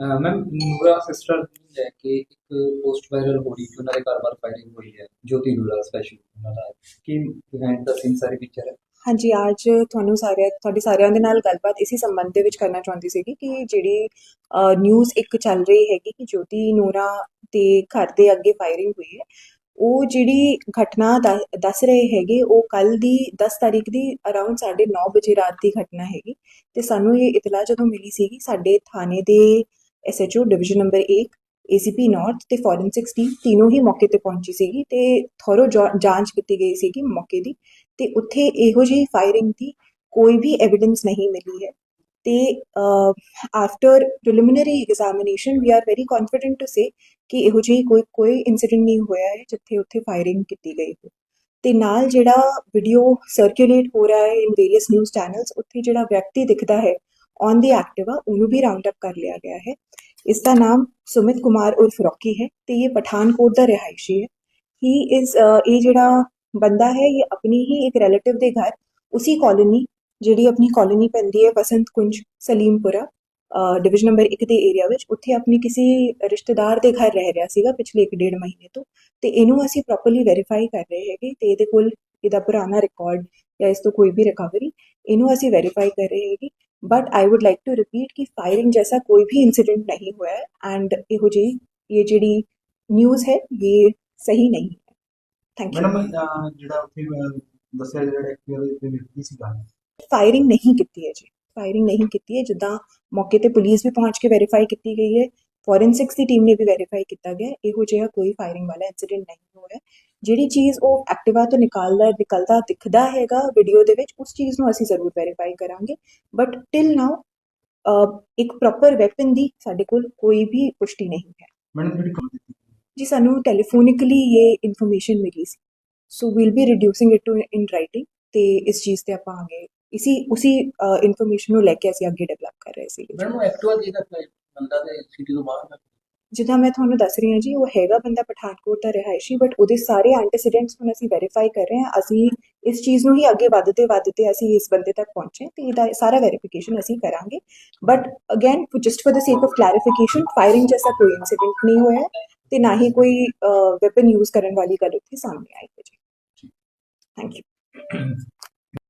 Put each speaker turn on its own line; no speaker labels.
Ma'am ਨੂਰਾ sister ਲੈ ਕੇ ਇੱਕ post viral ਹੋ ਰਹੀ ਕਿ ਉਹਨਾਂ ਦੇ ਘਰ ਬਾਰ ਫਾਇਰਿੰਗ ਹੋਈ ਹੈ, ਜੋਤੀ ਨੂਰਾ ਸਪੈਸ਼ਲ ਉਹਨਾਂ ਦਾ। ਕੀ ਇਵੈਂਟ ਦਾ ਸੀਨ ਸਾਰੀ ਪਿਕਚਰ ਹੈ?
ਹਾਂਜੀ, ਅੱਜ ਤੁਹਾਨੂੰ ਸਾਰੇ ਤੁਹਾਡੇ ਸਾਰਿਆਂ ਦੇ ਨਾਲ ਗੱਲਬਾਤ ਇਸੇ ਸੰਬੰਧ ਦੇ ਵਿੱਚ ਕਰਨਾ ਚਾਹੁੰਦੀ ਸੀਗੀ ਕਿ ਜਿਹੜੀ ਨਿਊਜ਼ ਇੱਕ ਚੱਲ ਰਹੀ ਹੈਗੀ ਕਿ ਜੋਤੀ ਨੂਰਾ ਦੇ ਘਰ ਦੇ ਅੱਗੇ ਫਾਇਰਿੰਗ ਹੋਈ ਹੈ, ਉਹ ਜਿਹੜੀ ਘਟਨਾ ਦੱਸ ਰਹੇ ਹੈਗੇ, ਉਹ ਕੱਲ ਦੀ 10 ਤਾਰੀਖ ਦੀ ਅਰਾਊਂਡ 9:30 ਵਜੇ ਰਾਤ ਦੀ ਘਟਨਾ ਹੈਗੀ। ਤੇ ਸਾਨੂੰ ਇਹ ਇਤਲਾਹ ਜਦੋਂ ਮਿਲੀ ਸੀਗੀ, ਸਾਡੇ ਥਾਣੇ ਦੇ SHO division number 1 ACP north ਤੇ ਫੋਰੈਂਸਿਕਸ ਟੀਮ ਤਿੰਨੋਂ ਹੀ ਮੌਕੇ ਤੇ ਪਹੁੰਚੀ ਸੀਗੀ ਤੇ ਥੋਰੋ ਜਾਂਚ ਕੀਤੀ ਗਈ ਸੀਗੀ ਮੌਕੇ ਦੀ ਤੇ ਉੱਥੇ ਇਹੋ ਜਿਹੀ ਫਾਇਰਿੰਗ ਦੀ ਕੋਈ ਵੀ ਐਵੀਡੈਂਸ ਨਹੀਂ ਮਿਲੀ ਹੈ ਤੇ after preliminary examination we are very confident to say ਕਿ ਇਹੋ ਜਿਹੀ ਕੋਈ ਕੋਈ ਇਨਸੀਡੈਂਟ ਨਹੀਂ ਹੋਇਆ ਹੈ ਜਿੱਥੇ ਉੱਥੇ ਫਾਇਰਿੰਗ ਕੀਤੀ ਗਈ ਹੋ ਤੇ ਨਾਲ ਜਿਹੜਾ ਵੀਡੀਓ ਸਰਕੂਲੇਟ ਹੋ ਰਿਹਾ ਹੈ ਇਨ ਵੇਰੀਅਸ ਨਿਊਜ਼ ਚੈਨਲਸ ਉੱਥੇ ਜਿਹੜਾ ਵਿਅਕਤੀ ਦਿਖਦਾ ਹੈ ਔਨ ਦੀ ਐਕਟਿਵਾ ਉਹਨੂੰ ਵੀ ਰਾਉਂਡ ਅਪ ਕਰ ਲਿਆ ਗਿਆ ਹੈ। ਇਸ ਦਾ ਨਾਮ ਸੁਮਿਤ ਕੁਮਾਰ ਉਰਫ ਰੌਕੀ ਹੈ ਤੇ ਇਹ ਪਠਾਨਕੋਟ ਦਾ ਰਿਹਾਇਸ਼ੀ ਹੈ। ਹੀ ਇਜ਼ ਇਹ ਜਿਹੜਾ ਬੰਦਾ ਹੈ, ਇਹ ਆਪਣੀ ਹੀ ਇੱਕ ਰਿਲੇਟਿਵ ਦੇ ਘਰ, ਉਸੇ ਕਲੋਨੀ ਜਿਹੜੀ ਆਪਣੀ ਕਲੋਨੀ ਪੈਂਦੀ ਹੈ ਬਸੰਤ ਕੁੰਜ ਸਲੀਮਪੁਰਾ ਡਿਵੀਜ਼ਨ ਨੰਬਰ 1 ਦੇ ਏਰੀਆ ਵਿੱਚ, ਉੱਥੇ ਆਪਣੀ ਕਿਸੇ ਰਿਸ਼ਤੇਦਾਰ ਦੇ ਘਰ ਰਹਿ ਰਿਹਾ ਸੀਗਾ ਪਿਛਲੇ 1.5 ਮਹੀਨੇ ਤੋਂ ਤੇ ਇਹਨੂੰ ਅਸੀਂ ਪ੍ਰੋਪਰਲੀ ਵੈਰੀਫਾਈ ਕਰ ਰਹੇ ਹੈਗੇ ਤੇ ਇਹਦੇ ਕੋਲ ਇਹਦਾ ਪੁਰਾਣਾ ਰਿਕਾਰਡ ਜਾਂ ਇਸ ਤੋਂ ਕੋਈ ਵੀ ਰਿਕਵਰੀ ਇਹਨੂੰ ਅਸੀਂ ਵੈਰੀਫਾਈ ਕਰ ਰਹੇ ਹੈਗੇ। But I would like to repeat ਕਿ ਫਾਇਰਿੰਗ ਜੈਸਾ ਕੋਈ ਵੀ ਇਨਸੀਡੈਂਟ ਨਹੀਂ ਹੋਇਆ ਹੈ ਐਂਡ ਇਹੋ ਜਿਹੀ ਇਹ ਜਿਹੜੀ ਨਿਊਜ਼ ਹੈ ਇਹ ਸਹੀ ਨਹੀਂ ਹੈ ਥੈਂਕ ਯੂ
ਮੈਡਮ ਅਹ ਜਿਹੜਾ ਉੱਥੇ ਅਹ ਦੱਸਿਆ ਜਿਹੜਾ ਐਕਟਿਵਾ ਦੇ ਉੱਤੇ ਵਿਅਕਤੀ ਸੀਗਾ
ਫਾਇਰਿੰਗ ਨਹੀਂ ਕੀਤੀ ਹੈ ਜੀ ਫਾਇਰਿੰਗ ਨਹੀਂ ਕੀਤੀ ਹੈ ਜਿੱਦਾਂ ਮੌਕੇ ਤੇ ਪੁਲਿਸ ਵੀ ਪਹੁੰਚ ਕੇ ਵੈਰੀਫਾਈ ਕੀਤੀ ਗਈ ਹੈ ਫੋਰੈਂਸਿਕਸ ਦੀ ਟੀਮ ਨੇ ਵੀ ਵੈਰੀਫਾਈ ਕੀਤਾ ਗਿਆ ਹੈ। ਇਹੋ ਜਿਹਾ ਕੋਈ ਫਾਇਰਿੰਗ ਵਾਲਾ ਇਨਸੀਡੈਂਟ ਨਹੀਂ ਹੋਇਆ ਜਿਹੜੀ ਚੀਜ਼ ਉਹ ਐਕਟਿਵਾ ਤੋਂ ਨਿਕਾਲਦਾ ਨਿਕਲਦਾ ਦਿਖਦਾ ਹੈਗਾ ਵੀਡੀਓ ਦੇ ਵਿੱਚ ਉਸ ਚੀਜ਼ ਨੂੰ ਅਸੀਂ ਜ਼ਰੂਰ ਵੈਰੀਫਾਈ ਕਰਾਂਗੇ। ਬਟ ਟਿਲ ਨਾਓ ਇੱਕ ਪ੍ਰੋਪਰ ਵੈਪਨ ਦੀ ਸਾਡੇ ਕੋਲ ਕੋਈ ਵੀ ਪੁਸ਼ਟੀ ਨਹੀਂ ਹੈ।
ਮੈਡਮ ਜਿਹੜੀ call ਦਿੱਤੀ
ਜੀ ਸਾਨੂੰ ਟੈਲੀਫੋਨਿਕਲੀ ਇਹ ਇਨਫੋਰਮੇਸ਼ਨ ਮਿਲੀ ਸੀ। So we'll be reducing it to in writing ਤੇ ਇਸ ਚੀਜ਼ ਤੇ ਆਪਾਂ ਆਗੇ ਇਸੀ ਉਸੀ ਇਨਫੋਰਮੇਸ਼ਨ ਨੂੰ ਲੈ ਕੇ ਅਸੀਂ ਅੱਗੇ ਡਿਵੈਲਪ ਕਰ ਰਹੇ ਸੀ।
ਮੈਡਮ ਉਹ ਐਕਟਿਵਾ ਜਿਹਦਾ ਬੰਦਾ ਤੇ ਸਿਟੀ ਤੋਂ ਬਾਹਰ ਦਾ
ਜਿੱਦਾਂ ਮੈਂ ਤੁਹਾਨੂੰ ਦੱਸ ਰਹੀ ਹਾਂ ਜੀ ਉਹ ਹੈਗਾ ਬੰਦਾ ਪਠਾਨਕੋਟ ਦਾ ਰਿਹਾਇਸ਼ੀ ਬਟ ਉਹਦੇ ਸਾਰੇ ਐਂਟੀਸੀਡੈਂਟਸ ਹੁਣ ਅਸੀਂ ਵੈਰੀਫਾਈ ਕਰ ਰਹੇ ਹਾਂ। ਅਸੀਂ ਇਸ ਚੀਜ਼ ਨੂੰ ਹੀ ਅੱਗੇ ਵਧਦੇ ਵਧਦੇ ਅਸੀਂ ਇਸ ਬੰਦੇ ਤੱਕ ਪਹੁੰਚੇ ਤੇ ਇਹਦਾ ਸਾਰਾ ਵੈਰੀਫਿਕੇਸ਼ਨ ਅਸੀਂ ਕਰਾਂਗੇ। But again just for the sake of clarification firing ਜੈਸਾ ਕੋਈ ਇਨਸੀਡੈਂਟ ਨਹੀਂ ਹੋਇਆ ਤੇ ਨਾ ਹੀ ਕੋਈ ਵੈਪਨ ਯੂਜ਼ ਕਰਨ ਵਾਲੀ ਗੱਲ ਉੱਥੇ ਸਾਹਮਣੇ ਆਈ ਹੈ ਜੀ। Thank you